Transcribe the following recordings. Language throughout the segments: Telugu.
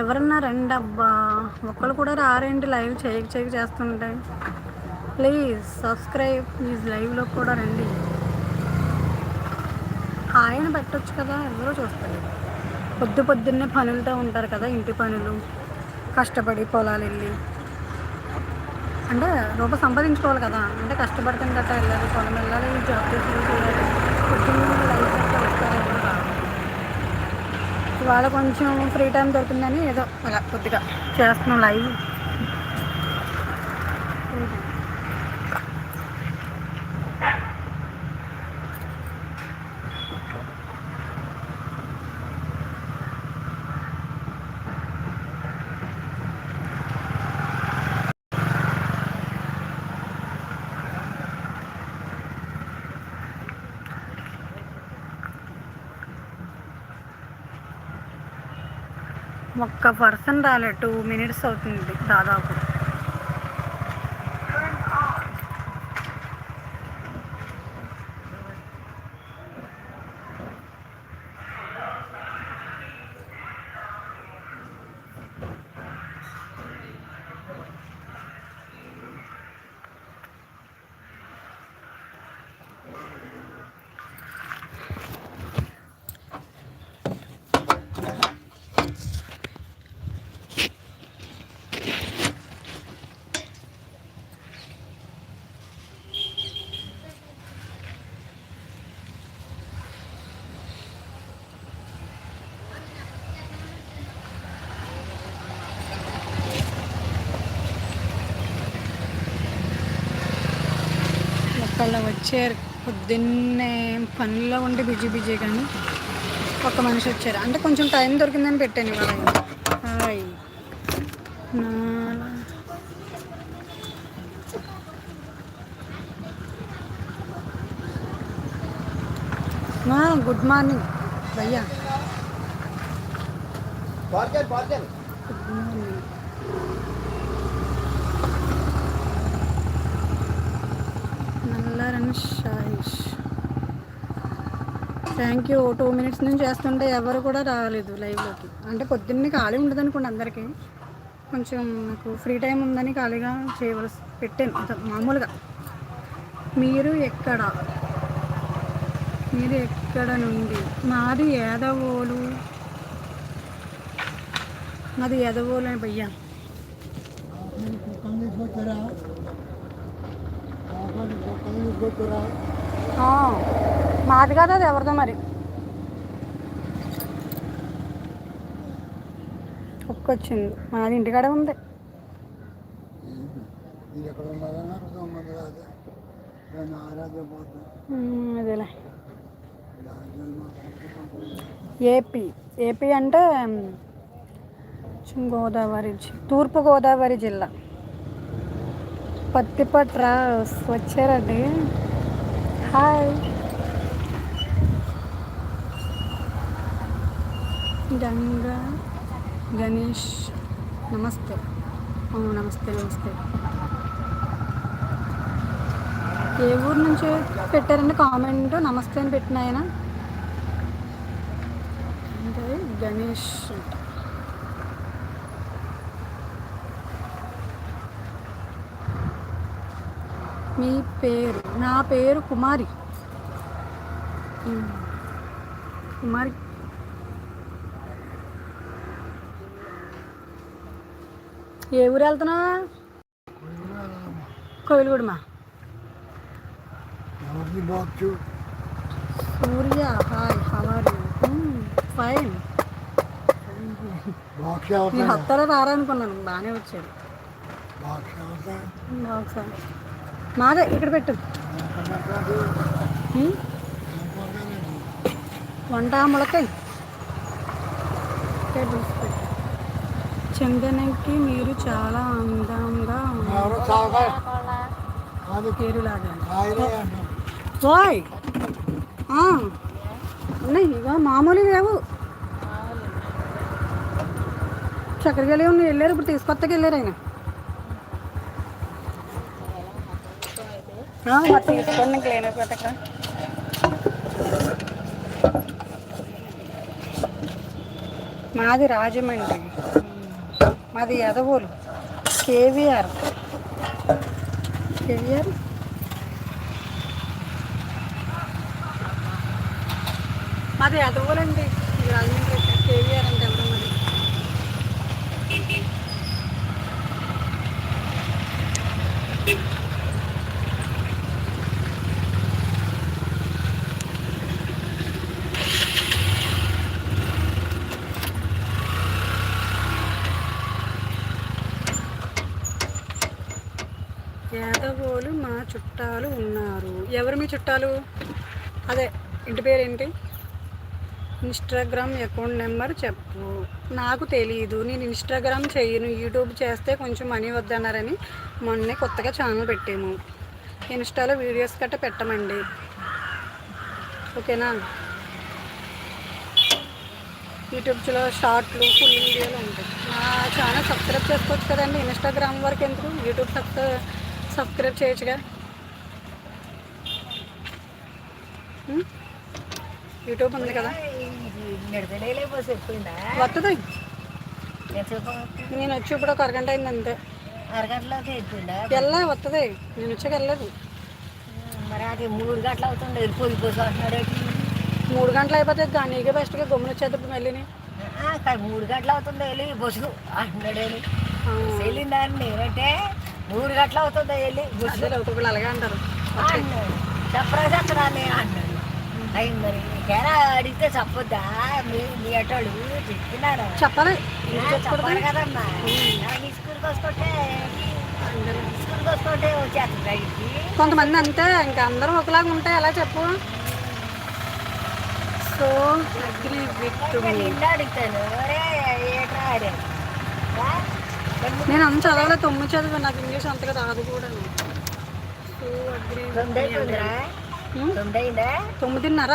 ఎవరన్నా రండి అబ్బా ఒక్కరు కూడా రారేంటి లైవ్ చేయక చేయక చేస్తుంటే. Please subscribe. ప్లీజ్ లైవ్లో కూడా రండి. ఆయన పెట్టచ్చు కదా ఎవరో చూస్తారు. పొద్దు పొద్దున్నే పనులతో ఉంటారు కదా ఇంటి పనులు. కష్టపడి పొలాలు వెళ్ళి అంటే రూప సంపాదించుకోవాలి కదా. అంటే కష్టపడుతుంది గట్టా వెళ్ళాలి పొలం వెళ్ళాలి జాబ్ చేసి పొద్దున్న లైఫ్ అంతా వస్తారు ఎవరు రారు. ఇవాళ కొంచెం ఫ్రీ టైం దొరికిందని ఏదో అలా కొద్దిగా చేస్తున్నాం లైవ్. ఒక్క పర్సన్ రాలే టూ మినిట్స్ అవుతుంది దాదాపు. ఒకళ్ళు వచ్చారు. పొద్దున్నే పనుల్లో ఉండి బిజీ బిజీ కానీ ఒక మనిషి వచ్చారు. అంటే కొంచెం టైం దొరికిందని పెట్టాను ఇవాళ హాయ్. మా గుడ్ మార్నింగ్. భయ్యా. Good morning. షాయిష్. Thank you. Two minutes నుంచి చేస్తుంటే ఎవరు కూడా రాలేదు లైవ్లోకి. అంటే పొద్దున్నే ఖాళీ ఉండదు అనుకోండి అందరికీ. కొంచెం నాకు ఫ్రీ టైం ఉందని ఖాళీగా చేయవలసి పెట్టాను. మామూలుగా. మీరు ఎక్కడ? మీరు ఎక్కడ నుండి? మాది ఏదవోలు మాది యాదవోలు అని భయ్యా. మాది కాదు అది ఎవరిదో మరి. కుక్క వచ్చింది మాది ఇంటికాడే ఉంది. అదేలే. ఏపీ. ఏపీ అంటే పశ్చిమ గోదావరి తూర్పు గోదావరి జిల్లా. పత్తిపట్ర వచ్చారండి. హాయ్. గంగా గణేష్. నమస్తే. నమస్తే నమస్తే. ఏ ఊరు నుంచి పెట్టారండి కామెంట్? నమస్తే అని పెట్టిన ఆయన. అంటే గణేష్ అంట. మీ పేరు నా పేరు కుమారి. కుమారి. ఏ ఊరు వెళ్తున్నా? కోవిలగూడమా? సూర్య హాయ్ హవర్ ఫైన్ బాక్స్ మీరు అవుతాయి హత్తారా రారా అనుకున్నాను బాగానే వచ్చాడు బాక్స్ మాదే ఇక్కడ పెట్టు. వంట ములకాయ టేబుల్స్ పెట్టు. చందనకి మీరు చాలా అందంగా అంటాం ఓయ్. ఆ, ఉన్నాయి. ఇక మామూలు లేవు. చక్కెరకెళ్ళి ఉన్నాయి. వెళ్ళారు. ఇప్పుడు తీసుకొత్తకి వెళ్ళారు ఆయన ఆ, మరి తీసుకోండి ఇంక లేనట్టు పెట్టక మాది రాజమండ్రి. మాది ఎదవోలు కేవీఆర్. కేవీఆర్? మాది ఎదవోలండి అండి రాజమండ్రి కేవీఆర్ అంటే ఎవరు మరి యాదవోలు మా చుట్టాలు ఉన్నారు. ఎవరు మీ చుట్టాలు? అదే ఇంటి పేరు ఏంటి ఇన్స్టాగ్రామ్ అకౌంట్ నెంబర్ చెప్పు. నాకు తెలియదు నేను ఇన్స్టాగ్రామ్ చేయను. యూట్యూబ్ చేస్తే కొంచెం మనీ వద్దన్నారని మొన్నే కొత్తగా ఛానల్ పెట్టాము. ఇన్స్టాలో వీడియోస్ గట్ట పెట్టమండి. ఓకేనా? యూట్యూబ్లో షార్ట్లు ఫుల్ వీడియోలు ఉంటాయి. నా ఛానల్ సబ్స్క్రైబ్ చేసుకోవచ్చు కదండి. ఇన్స్టాగ్రామ్ వరకు ఎందుకు? యూట్యూబ్ సబ్స్క్రైబ్ చేయొచ్చుగా. యూట్యూబ్ ఉంది కదా. వస్తుంది నేను వచ్చి ఇప్పుడు ఒక అరగంట అయింది అంతే అరగంటలోకి అయిపోయిందా వెళ్ళా వస్తుంది నేను వచ్చాక వెళ్ళలేదు. మరి అది మూడు గంటలు అవుతుంది పోయి పోసి అంటున్నాడు మూడు గంటలు అయిపోతే దాని నీకే బెస్ట్గా గమ్మున వచ్చేది మళ్ళీని మూడు గంటలు అవుతుంది వెళ్ళి బస్సు అంటున్నాడు వెళ్ళి ఆ, వెళ్ళిందని నేనంటే మూడు గంటలు అవుతుంది వెళ్ళి బస్సు అదేలే ఒక్కొక్కరు అలాగే అంటారు. చెప్పరా చెప్పరా నేను అన్నాడు అయ్యి మరి నీకేనా అడిగితే చెప్పొద్దా? మీ మీ అటోళ్ళు చెప్పినారు. చెప్పాలి. చెప్పాలి కదమ్మా. నాకు స్కూల్కి వస్తుంటే స్కూల్కి వస్తుంటే వచ్చేస్తుంది కొంతమంది అంతే ఇంకా అందరూ ఒకలాగా ఉంటే ఎలా చెప్పు? సో అగ్రి విత్ నేను నిన్ను అడుగుతాను. ఏట్రా నేను అంత చదవలే తొమ్మిది చదివా నాకు ఇంగ్లీష్ అంతగా రాదు కూడా సో అగ్రి తొమ్మిదిన్నర.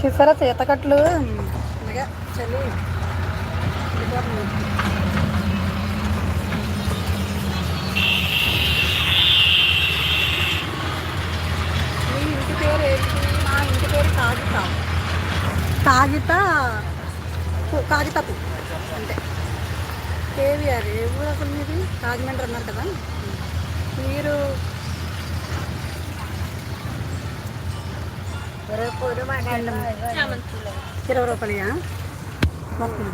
చూసారా సీతకట్లు అలాగే చలి. కాగిత. కాగిత? కాగితపు. అంటే కేవీఆర్ ఏ ఊరు అసలు మీది? రాజమండ్రి అన్నారు కదా? మీరు? ఇరవై రూపాయలయా మొత్తం.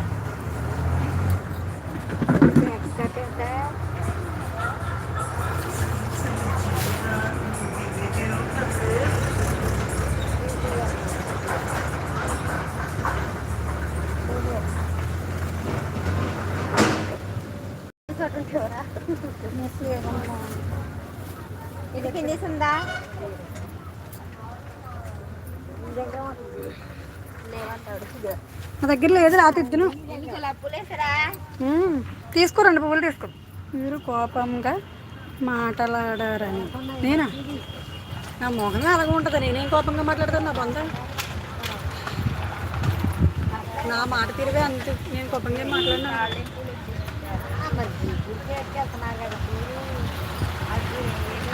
నా దగ్గర లేదు రాతిద్దును తీసుకో మ్మ్. తీసుకోరండి పువ్వులు తీసుకో. మీరు కోపంగా మాట్లాడారని. నేనా? నా మొహంగా అలాగే ఉంటుంది. నేనేం కోపంగా మాట్లాడతాను నా బంధం నా మాట తీరువే అంతే. నేను కోపంగా మాట్లాడినా.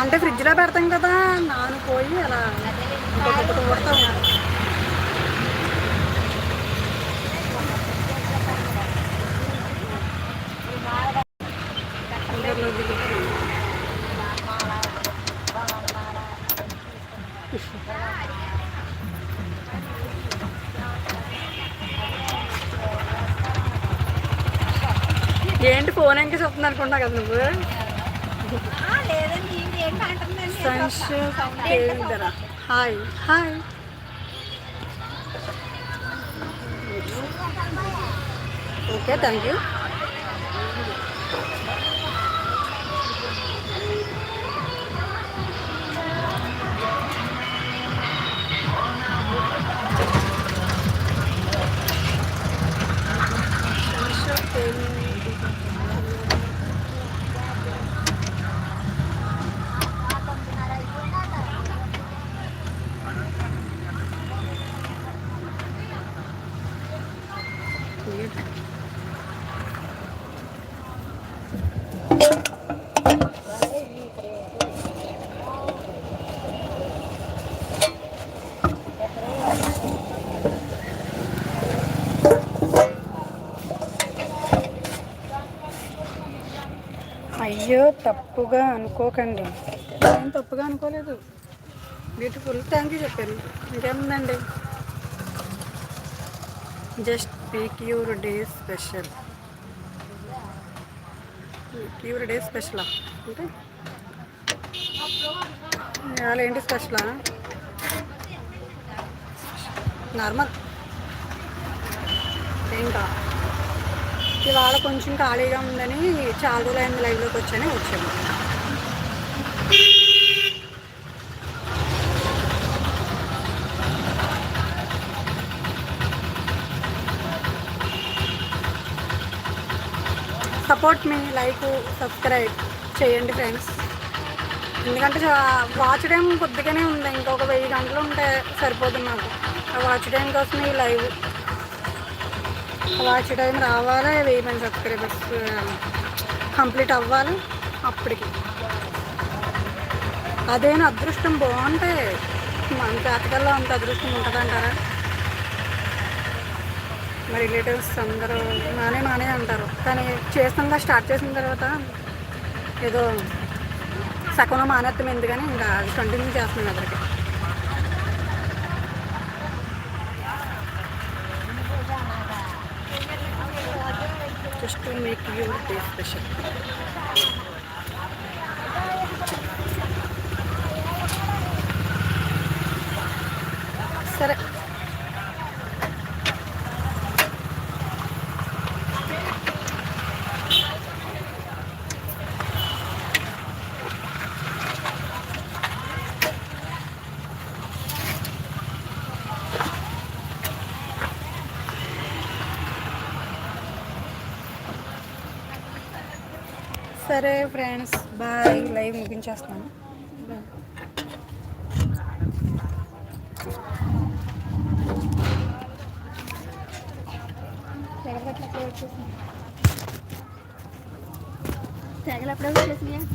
అంటే ఫ్రిడ్జ్లో పెడతాం కదా. నాను పోయి అలా ఇంకొకటి కొడతాం. ఏంటి ఫోన్ ఎంక చెప్తున్నా అనుకుంటా కదా నువ్వు లేదండి ఏంటంటుందండి సంక్షేప్ కేంద్ర hi hi okay thank you అయ్యో తప్పుగా అనుకోకండి. నేను తప్పుగా అనుకోలేదు. బ్యూటిఫుల్ థ్యాంక్ యూ చెప్పాను ఇంకేముందండి? Just peak your day special. Your day స్పెషలా? అంటే ఇవాళ ఏంటి స్పెషలా? నార్మల్. ఇంకా ఇవాళ కొంచెం ఖాళీగా ఉందని చాలా రోజులు అయింది లైవ్లోకి వచ్చానే వచ్చాము. సపోర్ట్ మీ లైక్ సబ్స్క్రైబ్ చేయండి ఫ్రెండ్స్ ఎందుకంటే వాచ్ టైం కొద్దిగానే ఉంది ఇంకొక వెయ్యి గంటలు ఉంటే సరిపోతుంది నాకు ఆ వాచ్ టైం కోసం ఈ లైవ్ వాచ్ టైం రావాలి? వెయ్యి మంది సబ్స్క్రైబర్స్ కంప్లీట్ అవ్వాలి? అప్పటికి. అదేనా అదృష్టం? బాగుంటే మన జాతకాల్లో అంత అదృష్టం ఉంటుందంటారా? మా రిలేటివ్స్ అందరూ మానే మానే అంటారు. కానీ చేస్తాంగా స్టార్ట్ చేసిన తర్వాత ఏదో సగంలో మానేస్తాం ఎందుకని ఇంకా అది కంటిన్యూ చేస్తున్నాను అక్కడికి just to make you day special సరే ఫ్రెండ్స్ బాయ్. లైవ్ ముగించేస్తాను తెగలు అప్పుడే వచ్చేసినాయా?